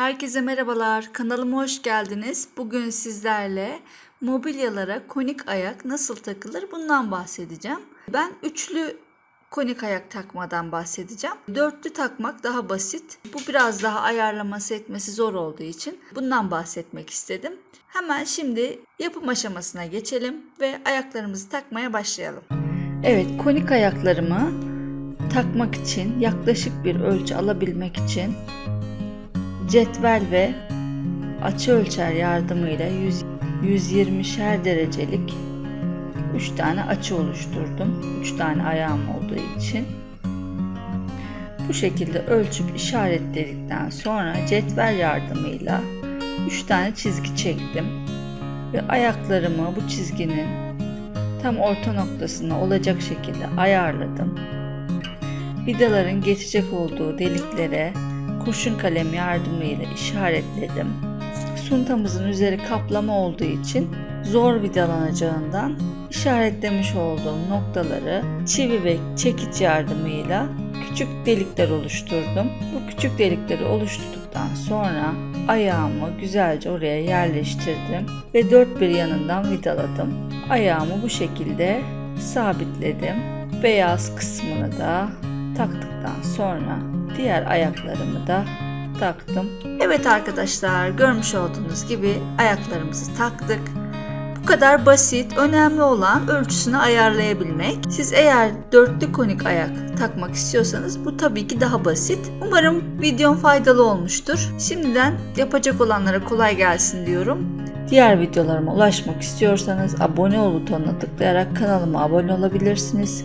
Herkese merhabalar. Kanalıma hoş geldiniz. Bugün sizlerle mobilyalara konik ayak nasıl takılır bundan bahsedeceğim. Ben üçlü konik ayak takmadan bahsedeceğim. Dörtlü takmak daha basit. Bu biraz daha ayarlaması etmesi zor olduğu için bundan bahsetmek istedim. Hemen şimdi yapım aşamasına geçelim ve ayaklarımızı takmaya başlayalım. Evet, konik ayaklarımı takmak için yaklaşık bir ölçü alabilmek için cetvel ve açı ölçer yardımıyla 100, 120'şer derecelik 3 tane açı oluşturdum. 3 tane ayağım olduğu için. Bu şekilde ölçüp işaretledikten sonra cetvel yardımıyla 3 tane çizgi çektim. Ve ayaklarımı bu çizginin tam orta noktasına olacak şekilde ayarladım. Vidaların geçecek olduğu deliklere kurşun kalem yardımıyla işaretledim. Suntamızın üzeri kaplama olduğu için zor vidalanacağından işaretlemiş olduğum noktaları çivi ve çekiç yardımıyla küçük delikler oluşturdum. Bu küçük delikleri oluşturduktan sonra ayağımı güzelce oraya yerleştirdim ve dört bir yanından vidaladım. Ayağımı bu şekilde sabitledim. Beyaz kısmını da taktıktan sonra diğer ayaklarımı da taktım. Evet arkadaşlar görmüş olduğunuz gibi ayaklarımızı taktık. Bu kadar basit. Önemli olan ölçüsünü ayarlayabilmek. Siz eğer dörtlü konik ayak takmak istiyorsanız bu tabii ki daha basit. Umarım videom faydalı olmuştur. Şimdiden yapacak olanlara kolay gelsin diyorum. Diğer videolarıma ulaşmak istiyorsanız abone ol butonuna tıklayarak kanalıma abone olabilirsiniz.